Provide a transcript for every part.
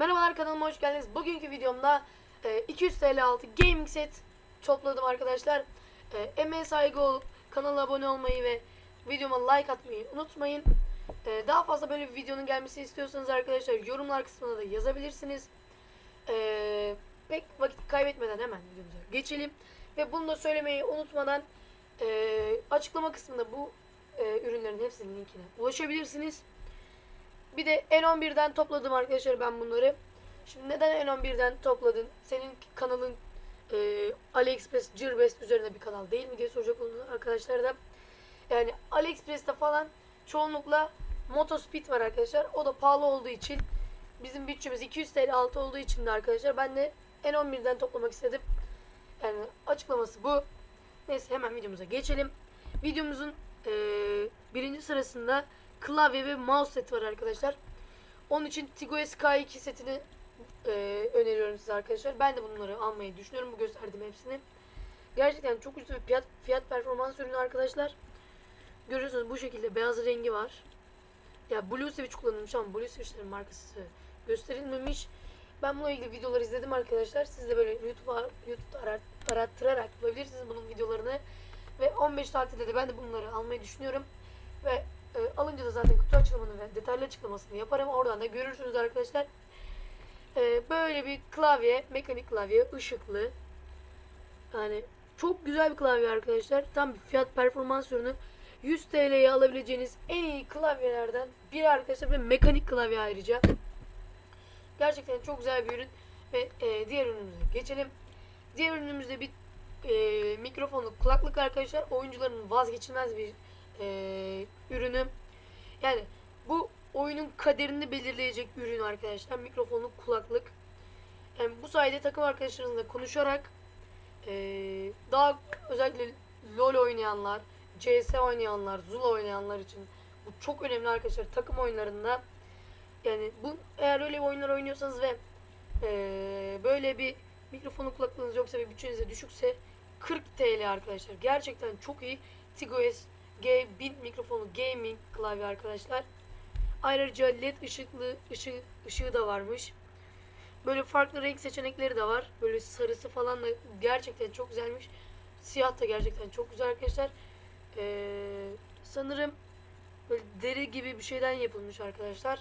Merhabalar kanalıma hoş geldiniz. Bugünkü videomda e, 200 TL altı gaming set topladım arkadaşlar. E, emeğe saygı olup kanala abone olmayı ve videoma like atmayı unutmayın. E, daha fazla böyle bir videonun gelmesini istiyorsanız arkadaşlar yorumlar kısmına da yazabilirsiniz. E, pek vakit kaybetmeden hemen videomuza geçelim. Ve bunu da söylemeyi unutmadan e, açıklama kısmında bu e, ürünlerin hepsinin linkine ulaşabilirsiniz. Bir de N11'den topladım arkadaşlar ben bunları. Şimdi neden N11'den topladın? Senin kanalın e, AliExpress, Gearbest üzerine bir kanal değil mi diye soracak olan arkadaşlar da. Yani AliExpress'te falan çoğunlukla Motospeed var arkadaşlar. O da pahalı olduğu için bizim bütçemiz 200 TL altı olduğu için de arkadaşlar ben de N11'den toplamak istedim. Yani açıklaması bu. Neyse hemen videomuza geçelim. Videomuzun e, birinci sırasında klavye ve mouse seti var arkadaşlar. Onun için Tigo SK2 setini e, öneriyorum size arkadaşlar. Ben de bunları almayı düşünüyorum. Bu gösterdiğim hepsini. Gerçekten çok ucuz bir fiyat, fiyat performans ürünü arkadaşlar. Görüyorsunuz bu şekilde beyaz rengi var. Ya Blue Switch kullanılmış ama Blue Switch'lerin markası gösterilmemiş. Ben bununla ilgili videolar izledim arkadaşlar. Siz de böyle YouTube'a YouTube'da arat, arattırarak bulabilirsiniz bunun videolarını. Ve 15 tatilde de ben de bunları almayı düşünüyorum. Ve e, alınca da zaten kutu açılımını ve detaylı açıklamasını yaparım. Oradan da görürsünüz arkadaşlar. E, böyle bir klavye, mekanik klavye, ışıklı. Yani çok güzel bir klavye arkadaşlar. Tam bir fiyat performans ürünü. 100 TL'ye alabileceğiniz en iyi klavyelerden biri arkadaşlar ve mekanik klavye ayrıca. Gerçekten çok güzel bir ürün ve e, diğer ürünümüze geçelim. Diğer ürünümüzde bir e, mikrofonlu kulaklık arkadaşlar. Oyuncuların vazgeçilmez bir e, ürünü. Yani bu oyunun kaderini belirleyecek ürün arkadaşlar. Mikrofonlu kulaklık. Yani bu sayede takım arkadaşlarınızla konuşarak e, daha özellikle LoL oynayanlar, CS oynayanlar, Zula oynayanlar için bu çok önemli arkadaşlar takım oyunlarında. Yani bu eğer öyle bir oyunlar oynuyorsanız ve e, böyle bir mikrofonu kulaklığınız yoksa ve bütçeniz de düşükse 40 TL arkadaşlar. Gerçekten çok iyi. Tigo S G 1000 mikrofonu gaming klavye arkadaşlar. Ayrıca led ışıklı ışığı, ışığı da varmış. Böyle farklı renk seçenekleri de var. Böyle sarısı falan da gerçekten çok güzelmiş. Siyah da gerçekten çok güzel arkadaşlar. Ee, sanırım böyle deri gibi bir şeyden yapılmış arkadaşlar.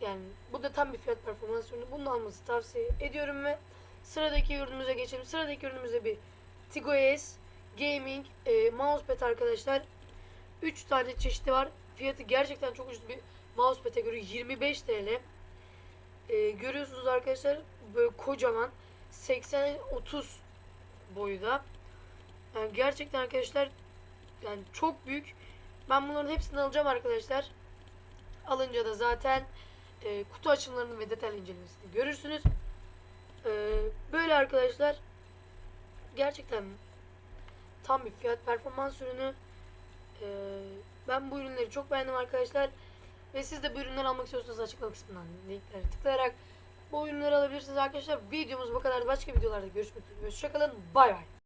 Yani bu da tam bir fiyat performans ürünü. Bunu alması tavsiye ediyorum ve sıradaki ürünümüze geçelim. Sıradaki ürünümüzde bir Tigo S Gaming e, mousepad arkadaşlar. 3 tane çeşidi var. Fiyatı gerçekten çok ucuz bir mousepad'e göre 25 TL. E, görüyorsunuz arkadaşlar böyle kocaman 80-30 boyuda. Yani gerçekten arkadaşlar yani çok büyük. Ben bunların hepsini alacağım arkadaşlar. Alınca da zaten e, kutu açımlarını ve detaylı incelemesini görürsünüz. E, böyle arkadaşlar gerçekten tam bir fiyat performans ürünü. E, ben bu ürünleri çok beğendim arkadaşlar. Ve siz de bu ürünleri almak istiyorsanız açıklama kısmından linklere tıklayarak bu ürünleri alabilirsiniz arkadaşlar. Videomuz bu kadar. Başka videolarda görüşmek üzere. Hoşçakalın. Bay bay.